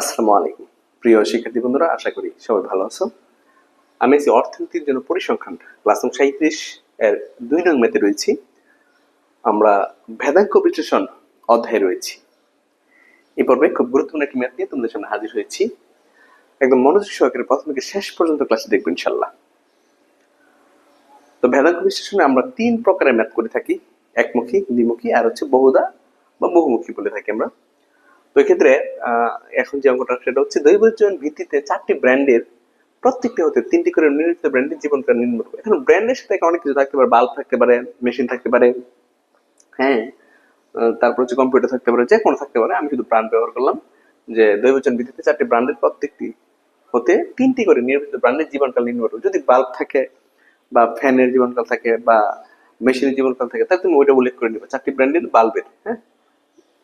আসসালামু আলাইকুম। প্রিয় শিক্ষার্থী বন্ধুরা, আশা করি সবাই ভালো আছো। আমি আছি অর্থনীতির জন্য পরিসংখ্যান, ক্লাস নং সাঁত্রিশ এর দুই নং মেতে রয়েছি। আমরা ভেদাঙ্ক বিশ্লেষণ অধ্যায়ে রয়েছি। এই পর্বে খুব গুরুত্বপূর্ণ একটি ম্যাথ নিয়ে তোমাদের সামনে হাজির হয়েছি। একদম মনোযোগ সহকারে প্রথম থেকে শেষ পর্যন্ত ক্লাসে দেখব ইনশাল্লাহ তো ভেদাঙ্ক বিশ্লেষণে আমরা তিন প্রকারের ম্যাথ করে থাকি। একমুখী, দ্বিমুখী আর হচ্ছে বহুদা বা বহুমুখী বলে থাকি আমরা। তো এক্ষেত্রে এখন যে অঙ্কটা সেটা হচ্ছে দৈবজন ভিত্তিতে চারটি ব্র্যান্ডের প্রত্যেকটি হতে তিনটি করে নির্মিত ব্র্যান্ডের জীবনকাল নির্মাণ করবে। এখন ব্র্যান্ডের সাথে অনেক কিছু থাকতে পারে বাল্ব থাকতে পারে মেশিন থাকতে পারে হ্যাঁ তারপর হচ্ছে কম্পিউটার থাকতে পারে, যে কোনো থাকতে পারে। আমি শুধু ব্র্যান্ড ব্যবহার করলাম যে দৈবজন ভিত্তিতে চারটি ব্র্যান্ডের প্রত্যেকটি হতে তিনটি করে নির্মিত ব্র্যান্ডের জীবনকাল নির্মাণ করবে। যদি বাল্ব থাকে বা ফ্যানের জীবনকাল থাকে বা মেশিনের জীবনকাল থাকে, তাহলে তুমি ওইটা উল্লেখ করে নিবে। চারটি ব্র্যান্ডের বাল্বের হ্যাঁ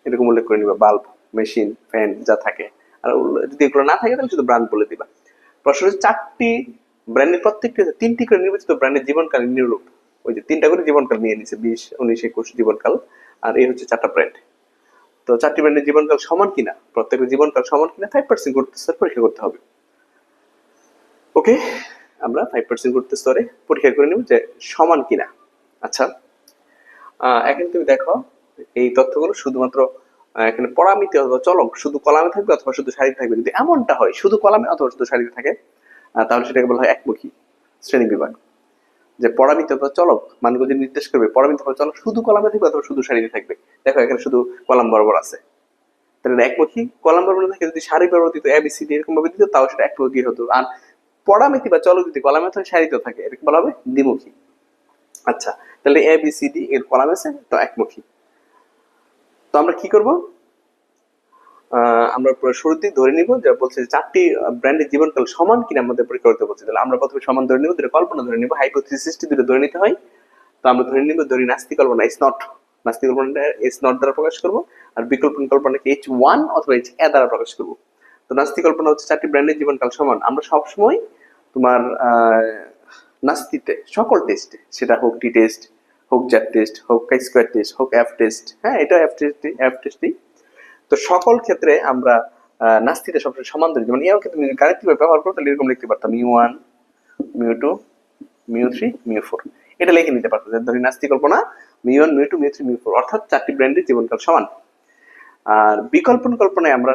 এরকম উল্লেখ করে নিবা বাল্ব মেশিন ফ্যান যা থাকে। আর যদি এগুলো না থাকে, তাহলে শুধু ব্র্যান্ড বলে দিবা। প্রশ্ন হচ্ছে, চারটি ব্র্যান্ডের প্রত্যেকটি তিনটি করে নির্বাচিত ব্র্যান্ডের জীবনকাল নিরূপ। ওই যে তিনটা করে জীবনকাল নিয়ে নিছে, বিশ, উনিশ, একুশ জীবনকাল। আর এই হচ্ছে চারটা ব্র্যান্ড তো চারটি ব্র্যান্ডের জীবনকাল সমান কিনা? প্রত্যেকের জীবনকাল সমান কিনা? ফাইভ পার্সেন্ট করতে স্তরে পরীক্ষা করতে হবে। ওকে, আমরা ফাইভ পার্সেন্ট করতে স্তরে পরীক্ষা করে নেব যে সমান কিনা। আচ্ছা এখন তুমি দেখো, এই তথ্যগুলো শুধুমাত্র এখানে পরামিতি অথবা চলক শুধু কলামে থাকবে অথবা শুধু সারিতে থাকবে। যদি এমনটা হয়, শুধু কলামে অথবা শুধু সারিতে থাকে তাহলে সেটাকে বলা হয় একমুখী শ্রেণি বিভাগ। যে পরামিতি অথবা চলক, মানগুলো নির্দেশ করবে, পরামিতি অথবা চলক শুধু কলামে থাকবে অথবা শুধু সারিতে থাকবে। দেখো, এখানে শুধু কলাম বরাবর আছে। তাহলে একমুখী, কলাম বরাবর থাকে যদি সারি বরাবর দিত এবিসিডি এরকম ভাবে দিত, তাও সেটা একমুখী হতো। আর পরামিতি বা চলক যদি কলামে থাকে সারিতে থাকে এরকম বলা হবে দ্বিমুখী। আচ্ছা তাহলে এ বি সি ডি এর কলাম আছে, তো একমুখী। তো আমরা কি করব? আমরা শুরুতেই ধরে নিব যে বলছে চারটি ব্র্যান্ডের জীবনকাল সমান কিনা আমাদের পরীক্ষা করতে বলছে। তাহলে আমরা প্রথমে সমান ধরে নিব, দুটো কল্পনা ধরে নিব হাইপোথিসিসটি দুটো ধরে নিতে হয়। তো আমরা ধরে নিব, ধরি নাস্তি কল্পনা ইস নট নাস্তি কল্পনাটা এস নট দ্বারা প্রকাশ করব, আর বিকল্প কল্পনাকে এইচ ওয়ান অথবা এইচ এ দ্বারা প্রকাশ করব। তো নাস্তি কল্পনা হচ্ছে চারটি ব্র্যান্ডের জীবনকাল সমান। আমরা সবসময় তোমার নাস্তিতে সকল টেস্টে সেটা হোক টি টেস্ট হোক জ্যাট টেস্ট, হোক স্কোয়ার টেস্ট, হোক এফ টেস্ট হ্যাঁ এটা এফ টেস্ট এফ টেস্টই তো সকল ক্ষেত্রে আমরা নাস্তিতে সবসময় সমান ধরি। যেমন এও ক্ষেত্রে গাণিতিক ব্যবহার করতে তাহলে এরকম লিখতে পারতাম mu one, mu two, mu three, mu four. এটা লিখে নিতে পারতাম ধরি নাস্তি কল্পনা mu one, mu two, mu three, mu four. অর্থাৎ চারটি ব্র্যান্ডের জীবনকাল সমান। আর বিকল্পন কল্পনায় আমরা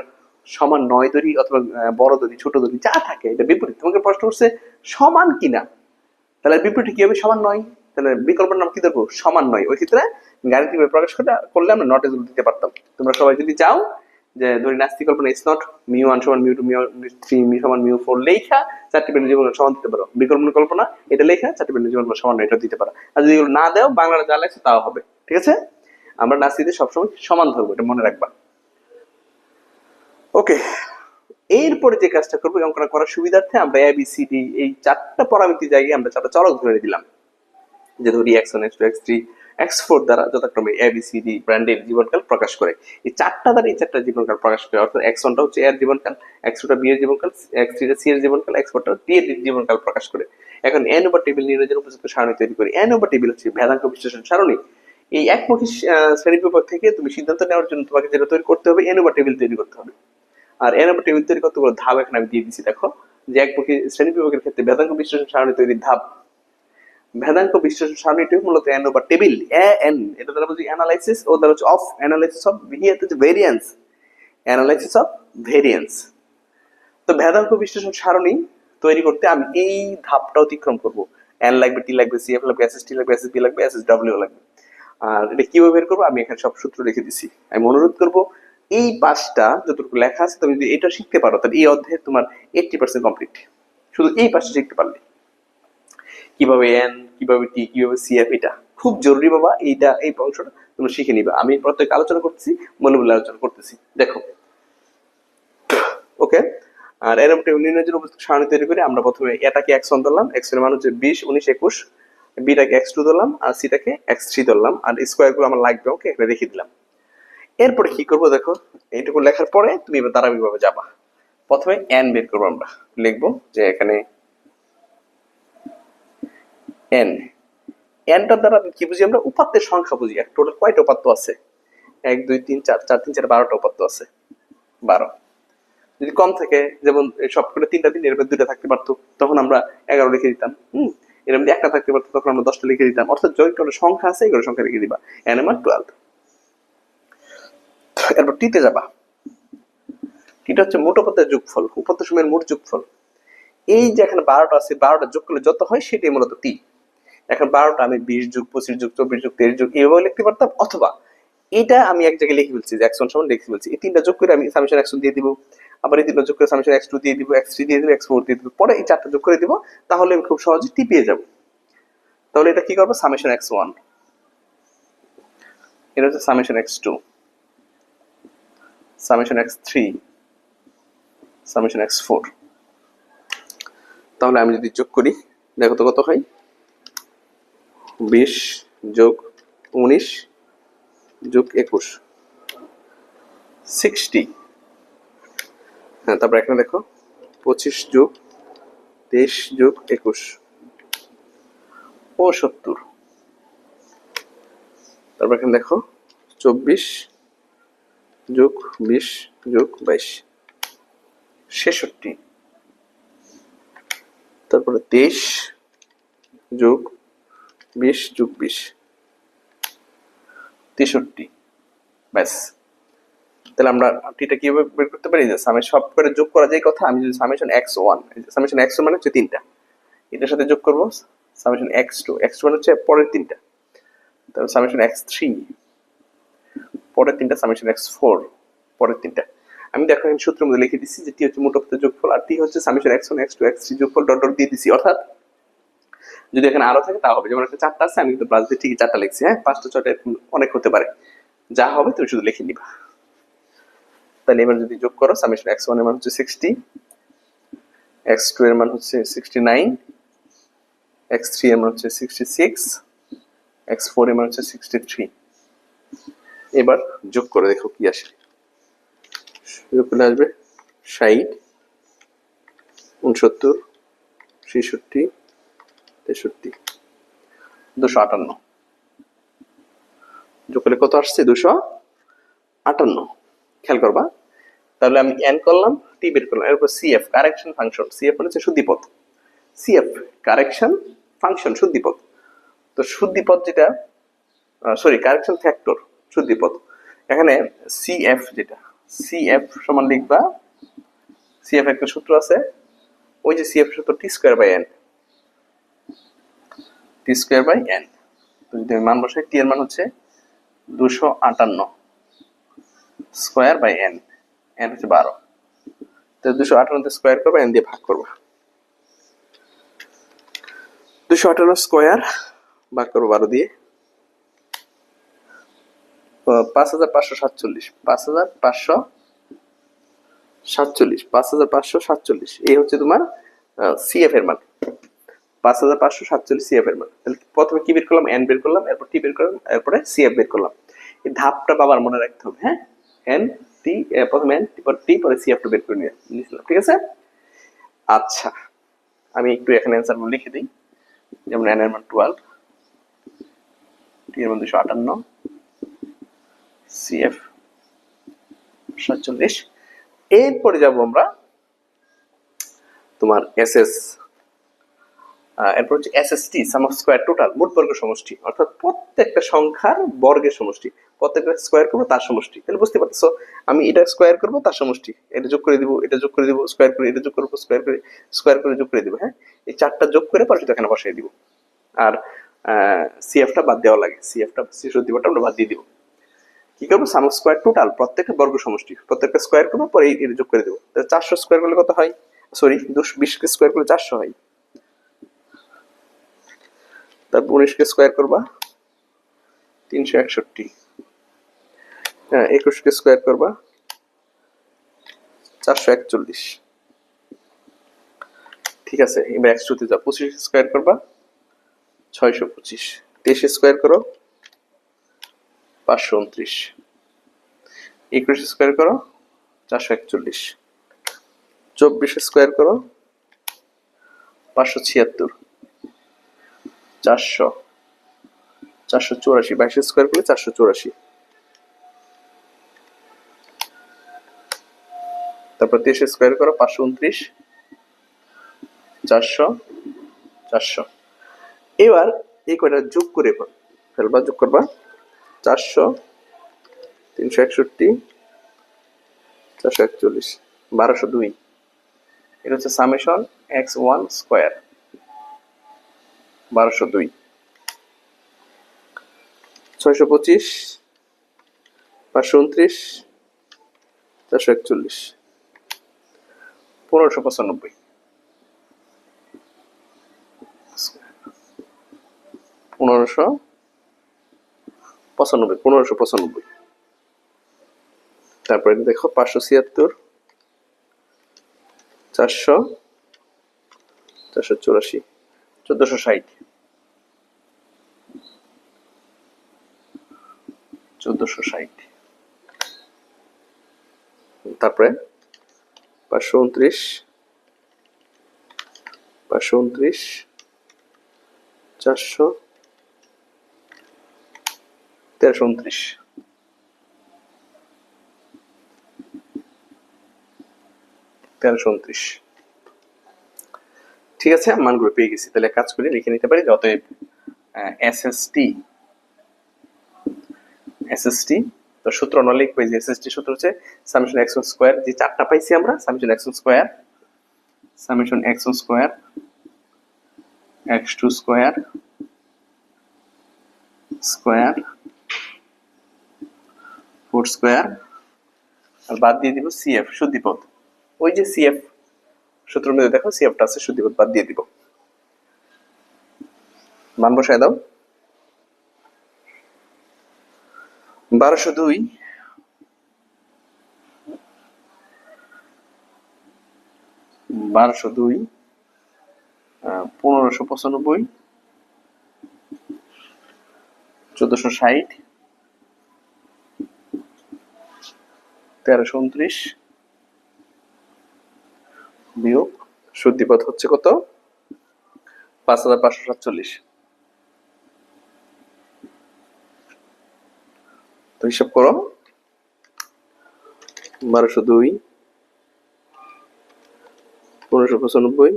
সমান নয় দড়ি অথবা বড় দড়ি ছোট দড়ি যা থাকে, এটা বিপরীত। তোমাকে প্রশ্ন করছে, সমান কিনা? তাহলে বিপরীত কি হবে? সমান নয়। তাহলে বিকল্পের নাম কি ধরবো? সমান নয়। ওই ক্ষেত্রে গাণিতিক প্রকাশ করে করলে আমরা নট এগুলো দিতে পারতাম। তোমরা সবাই যদি চাও যে ধরি নাস্তি কল্পনা ইস নট মিউ ওয়ান সমান mu two mu three mu সমান মিউ ফোর লেখা চারটি বেনের জীবন সমান দিতে পারো। বিকল্পন কল্পনা? এটা লেখা চারটি বেনের জীবন সমান এটা দিতে পারো। আর যদি না দেও বাংলা যা লাগছে তাও হবে। ঠিক আছে? আমরা নাস্তিতে সবসময় সমান ধরবো, এটা মনে রাখবা। ওকে এরপরে যে কাজটা করব, এই অঙ্কটা করার সুবিধার্থে আমরা এ বি সি ডি এই চারটা পরামিতি জায়গায় আমরা চারটা চলক ধরে দিলাম। যে ধরি X one X two X three X four দ্বারা যথাক্রমে ব্র্যান্ডের জীবনকাল প্রকাশ করে। এই চারটা দ্বারা এই চারটা জীবনকাল প্রকাশ করে, অর্থাৎ এক্স ওয়ানটা হচ্ছে এর জীবনকাল এক্স টুটা বি এর জীবনকাল এক্স থ্রিটা সি এর জীবনকাল এক্স ফোরটা এর জীবনকাল প্রকাশ করে। এখন এন ওভার টেবিল উপযুক্ত সারণী তৈরি করি। এন ওভার টেবিল হচ্ছে ভেদাঙ্ক বিশ্লেষণ সারণী। এই একমুখী শ্রেণীবিভাগ থেকে তুমি সিদ্ধান্ত নেওয়ার জন্য তোমাকে যেটা তৈরি করতে হবে এন ওভার টেবিল তৈরি করতে হবে। আর এর উপর টেবিল তৈরি কতগুলো ধাপ এখানে আমি দিয়ে দিচ্ছি দেখো যে একমুখী শ্রেণি বিভাগের ক্ষেত্রে ভেদাঙ্ক বিশ্লেষণ সারণী তৈরির ধাপ ভেদাঙ্ক বিশ্লেষণ সারণীটি মূলত এন ওভার টেবিল এ এন এটা দ্বারা বুঝি অ্যানালাইসিস ও দ্বারা হচ্ছে অফ অ্যানালাইসিস অফ হিয়াতে হচ্ছে ভেরিয়েন্স অ্যানালাইসিস অফ ভেরিয়েন্স তো ভেদাঙ্ক বিশ্লেষণ সারণী তৈরি করতে আমি এই ধাপটা অতিক্রম করব। এন লাগবে টি লাগবে সিএফ লাগবে এসএস টি লাগবে এসএস বি লাগবে এসএস ডাব্লিউ লাগবে। আর এটা কীভাবে বের করব? আমি এখানে সব সূত্র লিখে দিছি। আমি অনুরোধ করব, এই পাঁচটা যতটুকু লেখা আছে, তুমি যদি এটা শিখতে পারো, তাহলে এই অধ্যায়ে তোমার এইটটি পার্সেন্ট কমপ্লিট শুধু এই পাঁচটা শিখতে পারলে। কীভাবে এন কীভাবে টি কীভাবে সিএফ এটা? খুব জরুরি বাবা, এইটা, এই অংশটা তোমরা শিখে নিবা। আমি প্রত্যেক আলোচনা করতেছি মনে বলে আলোচনা করতেছি। দেখো। ওকে? আর এরকম নির্ণয়ের উপস্থিত সারণী তৈরি করে আমরা প্রথমে এটাকে এক্স ওয়ান ধরলাম। এক্সের মান হচ্ছে বিশ, উনিশ, একুশ। বিটাকে এক্স টু ধরলাম আর সিটাকে এক্স থ্রি ধরলাম। আর স্কোয়ারগুলো আমার লাগবে, ওকে? এখানে রেখে দিলাম। এরপরে কি করব দেখো? এইটুকু লেখার পরে তুমি এবার ধারাবাহিকভাবে যাবা। প্রথমে এন বের করব আমরা। লিখব যে এখানে এন এনটার দ্বারা কি বুঝি আমরা? উপাত্তের সংখ্যা বুঝি। এক টোটাল কয়টা উপাত্ত আছে? এক, দুই, তিন, চার চার, তিন, চার, বারোটা উপাত্ত আছে। বারো। যদি কম থাকে, যেমন সব করে তিনটা দিন এরপর দুইটা থাকতে পারতো, তখন আমরা এগারো লিখে দিতাম, হম? এরকম একটা থাকতে পারতো, তখন আমরা দশটা লিখে দিতাম। অর্থাৎ কোনো সংখ্যা আছে, এগুলো সংখ্যা লিখে দিবা। আর টুয়েলভ এরপর টিতে যাবা। টিটা হচ্ছে মোট উপত্যের যোগফল উপত্য সময়ের মোট যোগফল। এই যে এখানে বারোটা আছে, বারোটা যোগ করলে যত হয়, সেটাই মূলত টি এখন বারোটা, আমি বিশ যুগ, পঁচিশ যুগ, চব্বিশ যুগ, তেইশ যুগ এইভাবে লিখতে পারতাম, অথবা এটা আমি এক জায়গায় লিখে ফেলছি যে একশন সমান লিখে ফেলছি এই তিনটা যোগ করে আমি সামেশন একশো দিয়ে দিব, আবার এই তিনটা যোগ করে সামেশন এক্স টু দিয়ে দিব এক্স থ্রি দিয়ে দিব এক্স ফোর দিয়ে দিব, পরে এই চারটা যোগ করে দিব, তাহলে আমি খুব সহজে টি পেয়ে যাব। তাহলে এটা কি করব? সামেশন এক্স ওয়ান এটা হচ্ছে summation x two summation x three summation x four তাহলে আমি যদি যোগ করি, দেখো তো কত হয়? বিশ যোগ উনিশ যোগ একুশ। সিক্সটি হ্যাঁ তারপর এখানে দেখো, পঁচিশ যোগ তেইশ যোগ একুশ। ও সত্তর তারপর এখানে দেখো, চব্বিশ যোগ বিশ যোগ বাইশ। ছেষট্টি। তারপরে তেইশ যোগ বিশ যোগ বিশ। তেষট্টি। ব্যাস। তাহলে আমরা টিটা কীভাবে বের করতে পারি? যে সামে সব করে যোগ করা যায় কথা? আমি যদি summation x one summation x মানে হচ্ছে তিনটা। এটার সাথে যোগ করব? Summation x two x two মানে হচ্ছে পরের তিনটা। তারপর সামেশন এক্স থ্রি পরের তিনটা সামেশন এক্স ফোর পরের তিনটা। আমি দেখো এখানে সূত্রের মধ্যে লিখে দিচ্ছি যে টি হচ্ছে মোট যোগফল, আর টি হচ্ছে summation x one x two x three যোগফল ডট ডট দিয়ে দিচ্ছি অর্থাৎ যদি এখানে আরও থাকে, তা হবে। যেমন একটা চারটা আছে, আমি কিন্তু প্লাস দিয়ে ঠিকই চারটা লিখছি হ্যাঁ? পাঁচটা ছটা অনেক হতে পারে। যা হবে তুমি শুধু লিখে নিবা। তাহলে এবার যদি যোগ করো সামেশন এক্স ওয়ানের মান হচ্ছে সিক্সটি এক্স টু এর মান হচ্ছে সিক্সটি নাইন এক্স থ্রি এর মান হচ্ছে সিক্সটি সিক্স এক্স ফোর এর মান হচ্ছে সিক্সটি থ্রি এবার যোগ করে দেখো কি আসে। যোগ করলে আসবে ষাট, উনসত্তর, ছেষট্টি তেষট্টি। দুশো আটান্ন। যোগ কত আসছে? দুশো আটান্ন। খেয়াল করবা। তাহলে আমি এন করলাম টি বের করলাম। এরপর সিএফ কারেকশন ফাংশন সিএফ মানে হচ্ছে শুদ্ধিপদ সিএফ কারেকশন ফাংশন শুদ্ধিপদ তো শুদ্ধিপদ যেটা সরি কারেকশন ফ্যাক্টর শুদ্ধিপদ এখানে সিএফ যেটা সিএফ সমান লিখবা। সিএফ একটা সূত্র আছে। ওই যে সিএফ সূত্র T square by N T square by N. তো যদি আমি মান বসাই, টি এর মান হচ্ছে দুশো আটান্ন স্কোয়ার বাই এন। এন হচ্ছে বারো। তো দুশো আটান্নতে স্কোয়ার করব, এন দিয়ে ভাগ করব। দুশো আটান্ন স্কোয়ার ভাগ করব বারো দিয়ে। পাঁচ হাজার পাঁচশো সাতচল্লিশ। পাঁচ হাজার পাঁচশো সাতচল্লিশ। পাঁচ হাজার পাঁচশো সাতচল্লিশ। এই হচ্ছে তোমার সিএফ এর মান। পাঁচ হাজার পাঁচশো সাতচল্লিশ সিএফ এর মান। তাহলে প্রথমে কি বের করলাম? এন বের করলাম, এরপর টি বের করলাম, এরপরে সিএফ বের করলাম। এই ধাপটা বাবার মনে রাখতে হবে হ্যাঁ? এন টি প্রথমে এন পর টি পরে সিএফ বের করে নিয়েছিলাম ঠিক আছে? আচ্ছা আমি একটু এখানে অ্যান্সার লিখে দিই। যেমন এন এর মান টুয়েলভ টি এর মান দুশো আটান্ন সিএফ সাতচল্লিশ। এরপরে যাব আমরা তোমার এস এস এরপর হচ্ছে S S T sum of square total মোট বর্গ সমষ্টি, অর্থাৎ প্রত্যেকটা সংখ্যার বর্গের সমষ্টি, প্রত্যেকটা স্কোয়ার করব তার সমষ্টি। তাহলে বুঝতে পারছ? আমি এটা স্কোয়ার করব তার সমষ্টি, এটা যোগ করে দিব, এটা যোগ করে দিব স্কোয়ার করে, এটা যোগ করব স্কোয়ার করে স্কোয়ার করে, যোগ করে দিব হ্যাঁ? এই চারটা যোগ করে পরে এখানে বসাই দিব। আর সিএফটা বাদ দেওয়া লাগে। সিএফটা দিবটা আমরা বাদ দিয়ে দিব। কি করব? সাম স্কোয়ার টোটাল প্রত্যেকটা বর্গ সমষ্টি, প্রত্যেকটা স্কোয়ার করব, পরে এটা যোগ করে দেবো। চারশো স্কোয়ার করলে কত হয়? সরি দুশো, বিশকে স্কোয়ার করলে চারশো হয়। তারপর উনিশকে স্কোয়ার করবা। তিনশো একষট্টি। হ্যাঁ একুশকে স্কোয়ার করবা। চারশো একচল্লিশ। ঠিক আছে, এবার একশোতে যা পঁচিশ স্কোয়ার করবা। ছয়শো পঁচিশ। তেইশ স্কোয়ার করো। পাঁচশো উনত্রিশ। একুশ স্কোয়ার করো। চারশো একচল্লিশ। চব্বিশ স্কোয়ার করো। পাঁচশো ছিয়াত্তর। চারশো চারশো চৌরাশি, বাইশ স্কোয়ার করলে চারশো চৌরাশি। তারপর তেইশ স্কোয়ার করো, পাঁচশো উনত্রিশ, চারশো চারশো। এবার এই কয়টা যোগ করে ফেলবা যোগ করবা চারশো, তিনশো একষট্টি, চারশো একচল্লিশ, বারোশো দুই। এটা হচ্ছে সামেশন এক্স ওয়ান স্কোয়ার। বারোশো দুই। ছয়শো পঁচিশ, পাঁচশো উনত্রিশ, চারশো একচল্লিশ। পনেরোশো পঁচানব্বই। পনেরোশো পঁচানব্বই পনেরোশো পঁচানব্বই। তারপরে দেখো, পাঁচশো ছিয়াত্তর, চারশো চারশো চুরাশি। চোদ্দশো ষাট। চোদ্দশো ষাট। তারপরে পাঁচশো উনত্রিশ। পাঁচশো উনত্রিশ। চারশো। তেরোশো উনত্রিশ। তেরোশো উনত্রিশ। ঠিক আছে মানগুলো পেয়ে গেছি। তাহলে কাজ করে, লিখে নিতে পারি যত SST S T S S T তো সূত্র ন লিখবে যে এস এস টি সূত্র হচ্ছে সামেশন এক্স স্কোয়ার যে চারটা পাইছি আমরা summation x square summation x square x two square square four square আর বাদ দিয়ে দিব সিএফ শুদ্ধিপদ। ওই যে সিএফ সূত্রের মধ্যে দেখো সিএফটা আছে শুদ্ধিপদ বাদ দিয়ে দিব। মান বসায় দাও। বারোশো দুই বারোশো দুই পনেরোশো পঁচানব্বই, চোদ্দশো ষাট, তেরোশো উনত্রিশ বিয়োগ শুদ্ধিপথ হচ্ছে কত? পাঁচ হাজার পাঁচশো সাতচল্লিশ। তো হিসাব করো। বারোশো দুই, পনেরোশো পঁচানব্বই,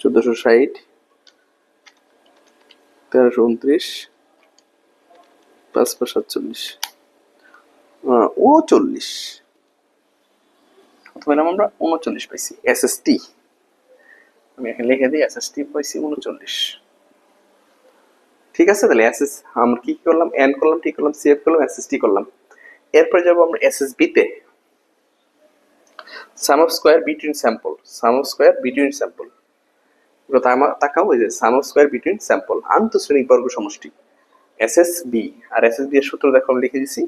চোদ্দশো ষাট, তেরোশো উনত্রিশ পাঁচ সাতচল্লিশ। ও চল্লিশ। পেলাম আমরা উনচল্লিশ পাইছি এস এস আমি এখানে লিখে দিই এস এস পাইছি উনচল্লিশ ঠিক আছে, তাহলে এস এস আমরা কি করলাম? এন করলাম ঠিক করলাম সিএফ করলাম এস এস করলাম। এরপরে যাব আমরা এস এস তে। Sum of square between sample sum of square between sample তাকাও ওই যে sum of square between sample আন্তঃশ্রেণিক বর্গ সমষ্টি। এস এস বি আর এস এস বি এর সূত্র দেখো লিখে দিছি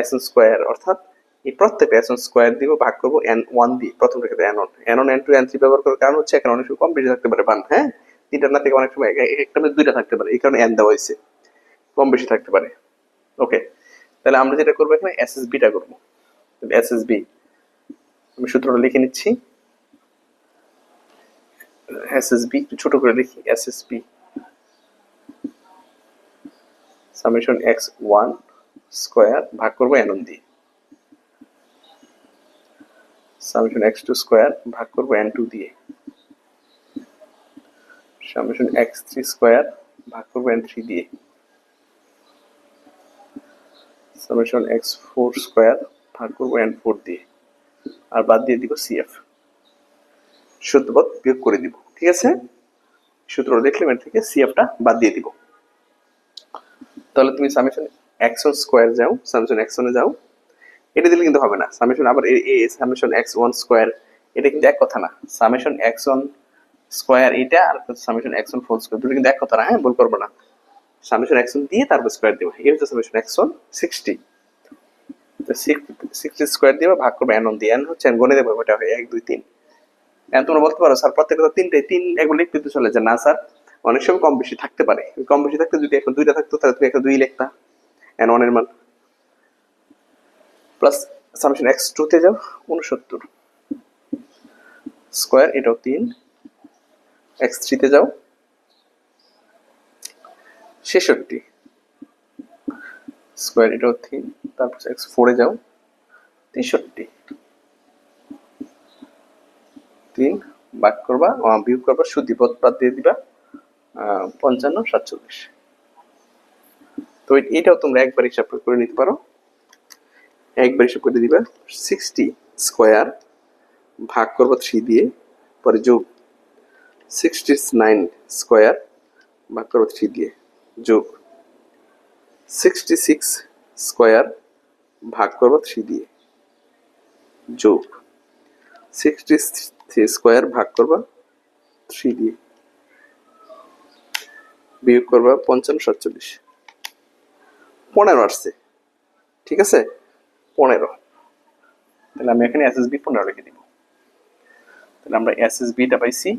এস স্কোয়ার অর্থাৎ এই প্রত্যেকটা এস স্কোয়ার দিব, ভাগ করব এন ওয়ান দিয়ে, প্রথম রেখে N one N two N three ব্যবহার করার কারণ হচ্ছে এখানে অনেক সময় কম বেশি থাকতে পারে বান হ্যাঁ? তিনটা না থেকে অনেক সময় এক- এক- একটা দুইটা থাকতে পারে, এই কারণে এন দেওয়া হয়েছে। কম বেশি থাকতে পারে। ওকে তাহলে আমরা যেটা করব এখানে এস এস বিটা করব। এস এস বি আমি সূত্রটা লিখে নিচ্ছি। এস এস বি ছোট করে লিখি S S B summation x one square ভাগ করব এন দিয়ে। সামেশন এক্স টু স্কোয়ার ভাগ করব এন টু দিয়ে। সামেশন এক্স থ্রি স্কোয়ার ভাগ করব এন থ্রি দিয়ে। সামেশন এক্স ফোর স্কোয়ার ভাগ করব এন ফোর দিয়ে। আর বাদ দিয়ে দিব সিএফ সূত্রপদ বিয়োগ করে দিব, ঠিক আছে? সূত্র দেখলে এর থেকে সিএফটা বাদ দিয়ে দিব। তাহলে তুমি সামেশন এক্সন স্কোয়ার যাও, সামেশন এক্সনে যাও। এটা দিলে কিন্তু হবে না। সামেশন আবার এ সামেশন এক্স ওয়ান স্কোয়ার এটা কিন্তু এক কথা না। সামেশন এক্স ওয়ান স্কোয়ার এটা আর summation x one four square দুটো কিন্তু এক কথা না হ্যাঁ? ভুল করব না। সামেশন এক্স দিয়ে তারপর স্কোয়ার দিব। এই হচ্ছে summation x one sixty sixty square দিয়ে ভাগ করব এন দিয়ে। এন হচ্ছে গণে দেবো, ওটা হয় এক, দুই, তিন। এখন তোমরা বলতে পারো, স্যার প্রত্যেকটা তিনটে, তিন এগুলো লিখতে তো চলে যায়। না, স্যার, অনেক সময় কম বেশি থাকতে পারে। কম বেশি থাকতে যদি এখন দুইটা থাকতো, তাহলে তুমি এখন দুই লিখতা। এন ওয়ানের মান। প্লাস সামেশন এক্স টুতে যাও উনসত্তর স্কোয়ার এটাও তিন। এক্স থ্রিতে যাও, ছেষট্টি। স্কোয়ার এটাও তিন। তারপর এক্স ফোরে যাও, তেষট্টি। তিন, ভাগ করবা বিয়োগ করবা শুদ্ধি পদ বাদ দিয়ে দিবা পঞ্চান্ন, সাতচল্লিশ। তো এটাও তোমরা একবার হিসাব করে নিতে পারো। একবার হিসাব করে দিবা সিক্সটি স্কোয়ার ভাগ করব থ্রি দিয়ে, পরে যোগ সিক্সটি নাইন স্কোয়ার ভাগ করব থ্রি দিয়ে, যোগ সিক্সটি সিক্স স্কোয়ার ভাগ করব থ্রি দিয়ে, যোগ সিক্সটি স্কোয়ার ভাগ করবা থ্রি দিয়ে, বিয়োগ করবা পঞ্চান্ন সাতচল্লিশ। পনেরো আসছে, ঠিক আছে? পনেরো। তাহলে আমি এখানে এস এস বি পনেরো লিখে দিব। তাহলে আমরা এস এস বিটা পাইছি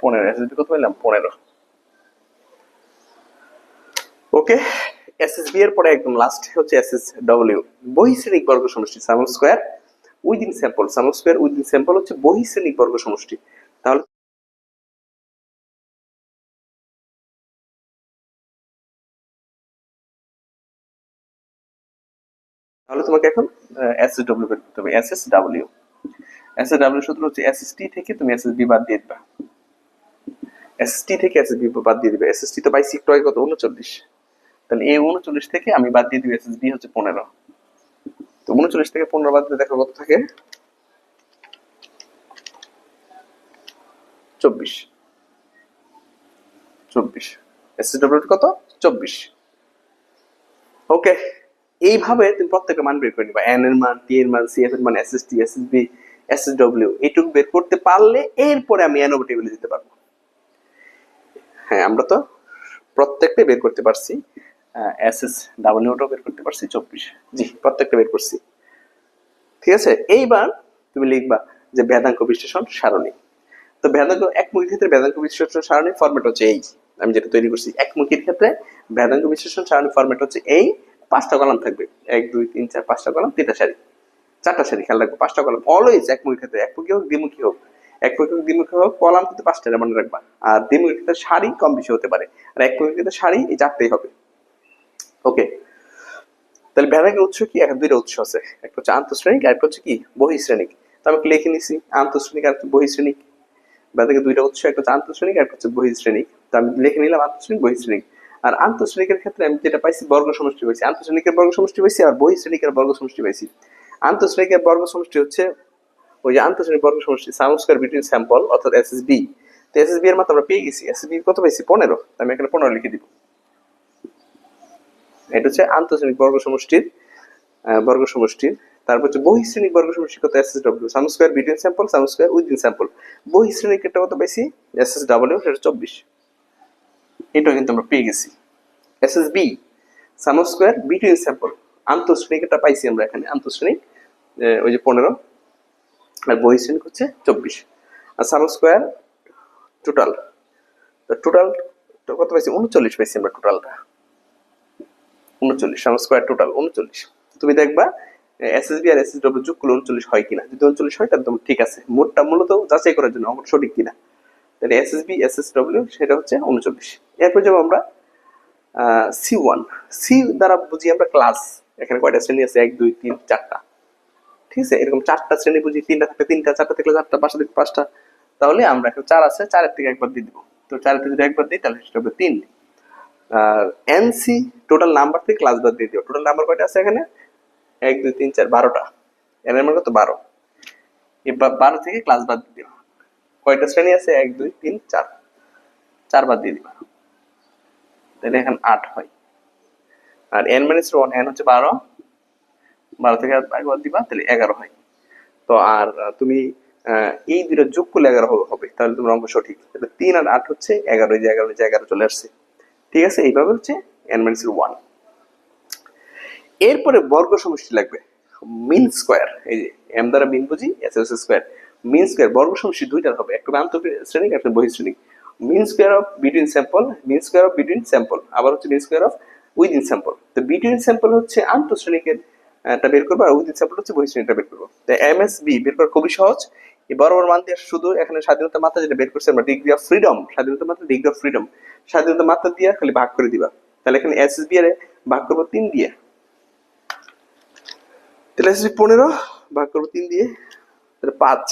পনেরো। এস এস বি কত পাইলাম? পনেরো। ওকে এস এস বি এর পরে একদম লাস্ট হচ্ছে এস এস ডব্লিউ বহিশ্রেণিক বর্গ সমষ্টি sum of square. Within sample sum of square, within sample হচ্ছে বহিশ্রেণিক বর্গ সমষ্টি তাহলে তোমাকে এখন এস এস ডব্লিউ করতে হবে S S W S S W সূত্র হচ্ছে এস এস টি থেকে তুমি এস এস বি বাদ দিয়ে দিবা এস টি থেকে এস এস বি বাদ দিয়ে দিবে এস এস টি তো পাইছি একটু আগে কত উনচল্লিশ তাহলে এই উনচল্লিশ থেকে আমি বাদ দিয়ে দিবি এস এস বি হচ্ছে পনেরো তো উনচল্লিশ থেকে পনেরো বাদ দিয়ে দেখো কত থাকে চব্বিশ চব্বিশ এস এস ডব্লিউ কত চব্বিশ ওকে এইভাবে তুমি প্রত্যেকটা মান বের করে নিবা। এন এর মান টি এর মান সি এফ এর মান S S T S S B S S W এইটুকু বের করতে পারলে এরপরে আমি এনওভি টেবিলে দিতে পারব। হ্যাঁ আমরা তো প্রত্যেকটা বের করতে পারছি। এস এস ডাব্লিউটাও বের করতে পারছি, চব্বিশ। জি, প্রত্যেকটা বের করছি। ঠিক আছে? এইবার তুমি লিখবা যে ভেদাঙ্ক বিশ্লেষণ সারণী। তো ভেদাঙ্ক একমুখী ক্ষেত্রে ভেদাঙ্ক বিশ্লেষণ সারণী ফরম্যাট হচ্ছে এই। আমি যেটা তৈরি করছি একমুখীর ক্ষেত্রে ভেদাঙ্ক বিশ্লেষণ সারণী ফরম্যাট হচ্ছে এই। পাঁচটা কলাম থাকবে। এক, দুই, তিন, চার, পাঁচটা কলাম, তিনটা সারি চারটা সারি খেয়াল রাখব, পাঁচটা কলাম। অলওয়েজ একমুখী ক্ষেত্রে একমুখী হোক, দ্বিমুখী হোক। একমুখী হোক, দ্বিমুখী হোক, কলাম কিন্তু পাঁচটা মনে রাখবা। আর দ্বিমুখী ক্ষেত্রে সারি কম বেশি হতে পারে। আর একমুখী ক্ষেত্রে সারি এই চারটেই হবে। ওকে তাহলে ভেদাঙ্কের উৎস কি? এখন দুইটা উৎস আছে। একটা হচ্ছে আন্তঃশ্রেণিক, আর একটা হচ্ছে কি? বহিশ্রেণিক। তো আমি লিখে নিছি, আন্তঃশ্রেণিক আর বহিশ্রেণিক। ভেদাঙ্কের দুইটা উৎস, একটা হচ্ছে আন্তঃশ্রেণিক, আর একটা হচ্ছে বহিশ্রেণিক। তো আমি লিখে নিলাম আন্তঃশ্রেণিক, বহিশ্রেণিক। আর আন্তঃশ্রেণিকের ক্ষেত্রে আমি যেটা পাইছি, বর্গ সমষ্টি পাইছি। আন্তঃশ্রেণিকের বর্গ সমষ্টি পাইছি আর বহি বহিশ্রেণিকের বর্গ সমষ্টি পাইছি। আন্তঃশ্রেণিকের বর্গ সমষ্টি হচ্ছে ওই যে আন্তঃশ্রেণিক বর্গ সমষ্টি সাম বিটুইন স্যাম্পল অর্থাৎ এস এস বি তো এস এস বি এর মাত্রা আমরা পেয়ে গেছি। এস এস বি কত পাইছি? পনেরো। আমি এখানে পনেরো লিখে দিব। এটা হচ্ছে আন্তঃশ্রেণিক বর্গ সমষ্টির বর্গ সমষ্টির। তারপর হচ্ছে বহিশ্রেণিক বর্গ সমষ্টি কত? S S W sum square between sample sum square within sample বহিশ্রেণিক একটা কত পাইছি? এস এস ডাব্লিউ সেটা চব্বিশ। এটাও কিন্তু আমরা পেয়ে গেছি। S S B sum square between sample আন্তঃশ্রেণিক একটা পাইছি আমরা এখানে, আন্তঃশ্রেণিক ওই যে পনেরো, আর বহিশ্রেণিক হচ্ছে চব্বিশ। আর সাম স্কোয়ার টোটাল টোটাল কত পাইছি? উনচল্লিশ পাইছি আমরা টোটালটা উনচল্লিশ সাম স্কোয়ার টোটাল উনচল্লিশ তুমি দেখবা এসএসবি আর এস এসএসডব্লিউ যোগ করলে উনচল্লিশ হয় কিনা? যদি উনচল্লিশ হয়, তাহলে একদম ঠিক আছে। মোটটা মূলত যাচাই করার জন্য অঙ্ক সঠিক কিনা। তাহলে এসএসবি এসএসডব্লিউ সেটা হচ্ছে উনচল্লিশ। এরপর যাব আমরা সি ওয়ান সি দ্বারা বুঝি আমরা ক্লাস এখানে কয়টা শ্রেণি আছে? এক, দুই, তিন, চারটা। ঠিক আছে? এরকম চারটা শ্রেণি বুঝি, তিনটা থাকলে তিনটা, চারটা থাকলে চারটা, পাঁচটা থেকে পাঁচটা। তাহলে আমরা এখন চার আছে, চারের থেকে একবার দিয়ে দিব। তো চারের থেকে যদি একবার দিই, তাহলে সেটা হবে তিন। আর এনসি টোটাল নাম্বার থেকে ক্লাস বাদ দিয়ে দিও। টোটাল নাম্বার কয়টা আছে এখানে? এক, দুই, তিন, চার, বারোটা। এর নাম্বার কত? বারো। এবার বারো থেকে ক্লাস বাদ দিয়ে দিও। কয়টা শ্রেণি আছে? এক, দুই, তিন, চার। চার বাদ দিয়ে দিবা। তাহলে এখন আট হয়। আর এন মাইনাস ওয়ান এন হচ্ছে বারো। বারো থেকে আর বাদ দিবা, তাহলে এগারো হয়। তো আর তুমি এই দুটো যোগ করলে এগারো হবে, তাহলে তোমার অঙ্ক সঠিক। তাহলে তিন আর আট হচ্ছে এগারো যে এগারো যে এগারো চলে আসছে। ঠিক আছে? এইভাবে হচ্ছে এন মাইনাস ওয়ান এরপরে বর্গ সমষ্টি লাগবে। মিন স্কোয়ার, এই যে এম দ্বারা মিন বুঝি S S square mean square বর্গ সমষ্টি দুইটার হবে। একটা আন্তঃ শ্রেণিক একটা বহিশ্রেণিক mean square of between sample mean square of between sample আবার হচ্ছে mean square of within sample তো বিটুইন স্যাম্পল হচ্ছে আন্তঃশ্রেণিকের টা বের করব, আর উইদিন স্যাম্পল হচ্ছে বহিশ্রেণিকটা বের করব। তো এম এস বি বের করা খুবই সহজ। এই বড় মান দিয়ে শুধু এখানে স্বাধীনতা মাত্রা যেটা বের করছে আমরা ডিগ্রি অফ ফ্রিডম স্বাধীনতা মাত্রা ডিগ্রি অফ ফ্রিডম স্বাধীনতা মাত্রা দিয়ে খালি ভাগ করে দিবা। তাহলে এখানে এস এস বি এর ভাগ করব তিন দিয়ে। তাহলে আসছে পনেরো, ভাগ করব তিন দিয়ে। তাহলে পাঁচ।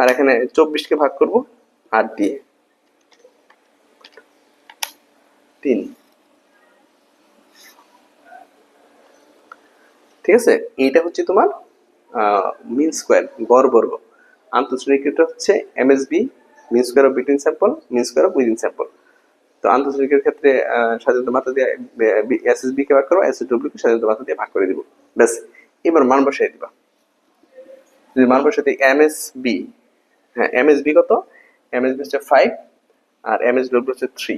আর এখানে চব্বিশকে ভাগ করব, আট দিয়ে। তিন। ঠিক আছে? এইটা হচ্ছে তোমার মিন স্কোয়ার, গড় বর্গ। আন্তঃশ্রেণীকৃত হচ্ছে MSB, mean square of between sample, mean square of within sample. তো আন্তঃশ্রেণীকের ক্ষেত্রে স্বাধীনতা মাত্রা দিয়ে এসএসবি কে ভাগ করো এসএসডব্লিউ কে স্বাধীনতা মাত্রা দিয়ে ভাগ করে দিব। ব্যাস, এবার মান বসাই দিবা। যদি মান বসাই দিই, এমএসবি হ্যাঁ এমএসবি কত? এমএসবি হচ্ছে ফাইভ আর এমএসডব্লিউ হচ্ছে থ্রি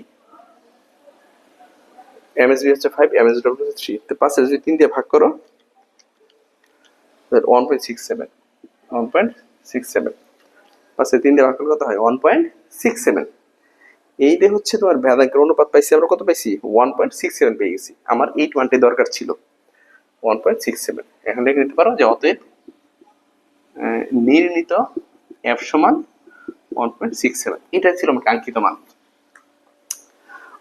এমএসবি হচ্ছে ফাইভ এমএসডব্লিউ হচ্ছে থ্রি তো পাঁচে যদি তিন দিয়ে ভাগ করো one point six seven one point six seven পাঁচে তিন দিয়ে ভাগ করলে কত হয়? ওয়ান পয়েন্ট সিক্স সেভেন এইটা হচ্ছে তোমার ভেদাঙ্কের অনুপাত পাইছি, আমরা কত পাইছি? ওয়ান পয়েন্ট সিক্স সেভেন পেয়ে গেছি। আমার এইট ওয়ানটাই দরকার ছিল। ওয়ান পয়েন্ট সিক্স সেভেন এখন লিখে নিতে পারো যে অতএব নির্ণীত এফ সমান ওয়ান পয়েন্ট সিক্স সেভেন এটা ছিল আমার কাঙ্ক্ষিত মান।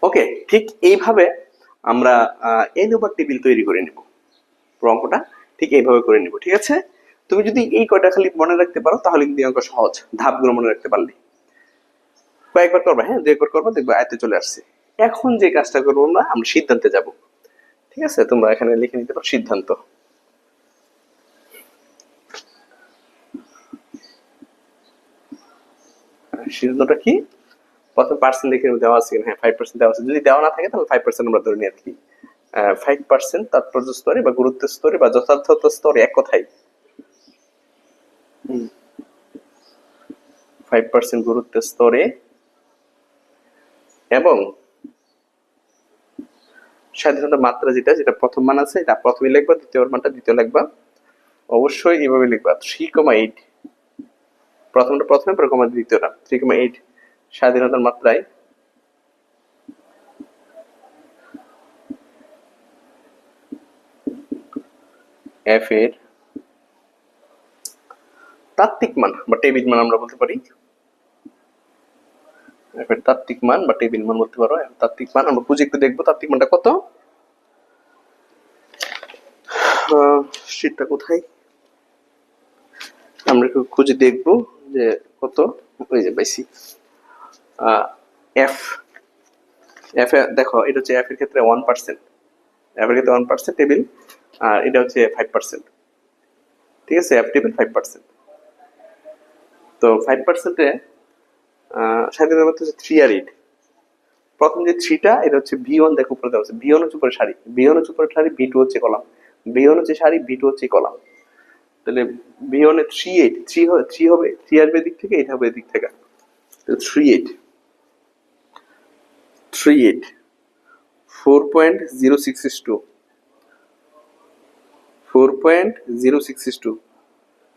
ওকে ঠিক এইভাবে আমরা এন ওভার টেবিল তৈরি করে নেব। অঙ্কটা ঠিক এইভাবে করে নিব, ঠিক আছে? তুমি যদি এই কয়টা খালি মনে রাখতে পারো, তাহলে কিন্তু অঙ্ক সহজ। ধাপগুলো মনে রাখতে পারলে। কয়েকবার করবা হ্যাঁ? দু একবার করবা, দেখবে আয়তে চলে আসছে। এখন যে কাজটা করব আমরা আমরা সিদ্ধান্তে যাব। ঠিক আছে? তোমরা এখানে লিখে নিতে পারো সিদ্ধান্ত। কি? প্রথম পার্সেন্ট লিখে দেওয়া আছে হ্যাঁ ফাইভ পার্সেন্ট দেওয়া আছে। যদি দেওয়া না থাকে তাহলে ফাইভ পার্সেন্ট আমরা ধরে নিই আর কি। ফাইভ পার্সেন্ট তাৎপর্য স্তরে বা গুরুত্ব স্তরে বা যথার্থতা স্তরে এক কথাই ফাইভ পার্সেন্ট গুরুত্ব স্তরে এবং স্বাধীনতা মাত্রা যেটা যেটা প্রথম মান আছে এটা প্রথমে লিখবা দ্বিতীয় মানটা দ্বিতীয় লিখবা। অবশ্যই এইভাবে লিখবা। থ্রি কমা এইট প্রথমটা প্রথমে, পরে কমা দ্বিতীয়টা। থ্রি কমা এইট স্বাধীনতার মাত্রায়। এফ এর তাত্ত্বিক মান, বা টেবিল মান আমরা বলতে পারি। এফ এর তাত্ত্বিক মান, বা টেবিল মান বলতে পারো। তাত্ত্বিক মান, আমরা খুঁজে একটু দেখব তাত্ত্বিক মানটা কত। শীটটা কোথায়? আমরা একটু খুঁজে দেখব। যে কত? ওই যে পাইছি। এফ এফ দেখো, এটা হচ্ছে এফ এর ক্ষেত্রে ওয়ান পার্সেন্ট এফ এর ক্ষেত্রে ওয়ান পার্সেন্ট টেবিল আর এটা হচ্ছে ফাইভ পার্সেন্ট ঠিক আছে? এফ টেবিল ফাইভ পার্সেন্ট তো ফাইভ পার্সেন্টে স্বাধীনতার মধ্যে হচ্ছে থ্রি আর এইট প্রথম যে থ্রিটা এটা হচ্ছে ভি ওয়ান দেখো উপরে দেওয়া আছে। ভি ওয়ান হচ্ছে উপরে শাড়ি ভি ওয়ান হচ্ছে উপরে শাড়ি ভি টু হচ্ছে কলাম। ভি ওয়ান হচ্ছে শাড়ি ভি টু হচ্ছে কলাম। তাহলে ভি ওয়ানে থ্রি এইট থ্রি হবে থ্রি হবে থ্রি আসবে এদিক থেকে এইট হবে এদিক থেকে। Three eight three eight four point zero six two four point zero six two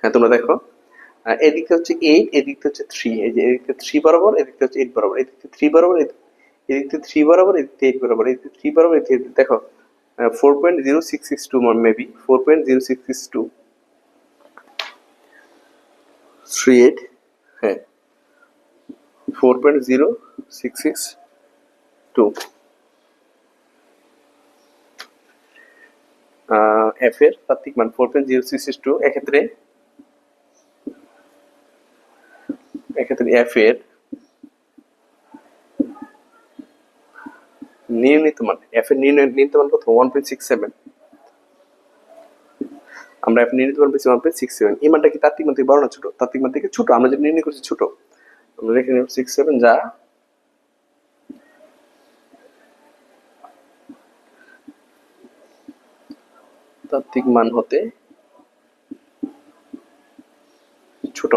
হ্যাঁ তোমরা দেখো এদিকটা হচ্ছে এইট এদিকটা হচ্ছে থ্রি এই যে এদিকটা থ্রি বরাবর, এদিকটা হচ্ছে এইট বরাবর, এদিকটা থ্রি বরাবর, এদিক- এদিকটা থ্রি বরাবর, এদিকটা এইট বরাবর, এদিকটা থ্রি বরাবর এদিকে দেখো four point zero six six two maybe four point zero six six two three eight হ্যাঁ four point zero six six two F এর তাত্ত্বিক মান four point zero six two এক্ষেত্রে এক্ষেত্রে এফ এর নির্ণীত মান এফ এর নির্ণীত মান কত? ওয়ান পয়েন্ট সিক্স সেভেন আমরা এফ নির্ণয় করতে পারছি ওয়ান পয়েন্ট সিক্স সেভেন এই মানটা কি তাত্ত্বিক মান থেকে বড় না ছোট? তাত্ত্বিক মান থেকে ছোট, আমরা যেটা নির্ণয় করছি ছোট, আমরা রেখে নেব সিক্স সেভেন যা তাত্ত্বিক মান হতে ছোট।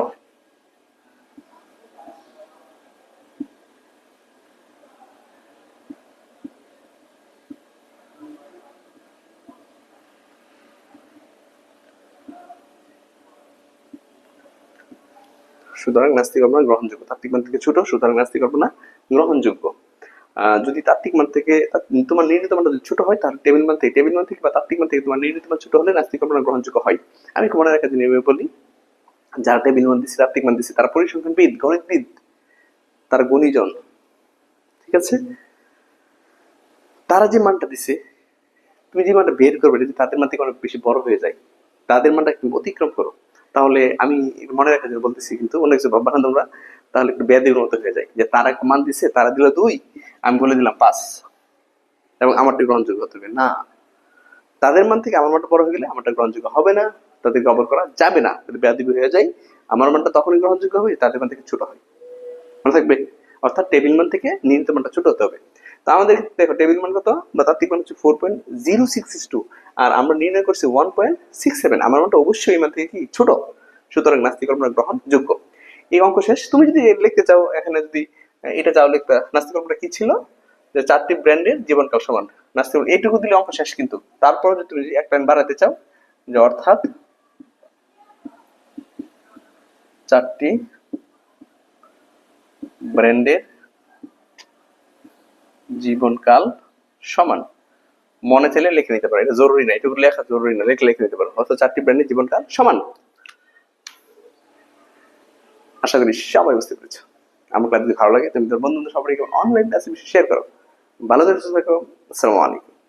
সুতরাং নাস্তিক কল্পনা গ্রহণযোগ্য। তাত্ত্বিক মান থেকে ছোট, সুতরাং নাস্তিক কল্পনা গ্রহণযোগ্য। যদি তাত্ত্বিক মান থেকে তোমার নির্ণীত মানটা যদি ছোট হয়, তাহলে টেবিল মান থেকে টেবিল মান থেকে বা তাত্ত্বিক মান থেকে তোমার নির্ণীত মান ছোট হলে নাস্তিক কল্পনা গ্রহণযোগ্য হয়। আমি একটু মনে রাখা জিনিস বলি, যারা টেবিল মান দিচ্ছে তাত্ত্বিক মান দিচ্ছে তারা পরিসংখ্যানবিদ, গণিতবিদ, তারা গণিজন, ঠিক আছে? তারা যে মানটা দিছে, তুমি যে মানটা বের করবে যদি তাদের মান থেকে অনেক বেশি বড় হয়ে যায়, তাদের মানটা তুমি অতিক্রম করো। তাহলে আমি মনে রাখার জন্য বলতেছি কিন্তু, অনেক কিছু ভাববা তাহলে একটু ব্যাধির মতো হয়ে যায়। যে তারা মান দিছে, তারা দিল দুই, আমি বলে দিলাম পাঁচ। এবং আমারটা গ্রহণযোগ্য হতে হবে। না, তাদের মান থেকে আমার মানটা বড় হয়ে গেলে আমারটা গ্রহণযোগ্য হবে না। তাদেরকে অবর করা যাবে না। যদি ব্যাধিবি হয়ে যায়। আমার মানটা তখনই গ্রহণযোগ্য হবে তাদের মান থেকে ছোট হয়। মনে থাকবে? অর্থাৎ টেবিল মান থেকে নির্ণীত মানটা ছোট হতে হবে। তা আমাদের দেখো টেবিল মান কত? বা তাত্ত্বিক মান হচ্ছে four point zero six six two আর আমরা নির্ণয় করছি ওয়ান পয়েন্ট সিক্স সেভেন আমার মানটা অবশ্যই এই মান থেকে কি? ছোট। সুতরাং নাস্তিক কল্পনা গ্রহণযোগ্য। এই অঙ্ক শেষ। তুমি যদি লিখতে চাও, এখানে যদি এটা চাও লিখতে, নাস্তিক কল্পনা কি ছিল? যে চারটি ব্র্যান্ডের জীবনকাল সমান। নাস্তিক এইটুকু দিলে অঙ্ক শেষ কিন্তু। তারপর যদি তুমি এক লাইন বাড়াতে চাও, যে অর্থাৎ চারটি ব্র্যান্ডের জীবনকাল সমান। মনে চাইলে লিখে নিতে পারো এটা জরুরি না, এটুকু লেখা জরুরি না, লিখে লিখে নিতে পারো অর্থাৎ চারটি ব্র্যান্ডের জীবনকাল সমান। আশা করি সবাই বুঝতে পেরেছ। আমার ক্লাস যদি ভালো লাগে, তুমি তোর বন্ধুদের সবাইকে অনলাইন ক্লাসে শেয়ার করো। ভালো থাকো। আসসালামু আলাইকুম।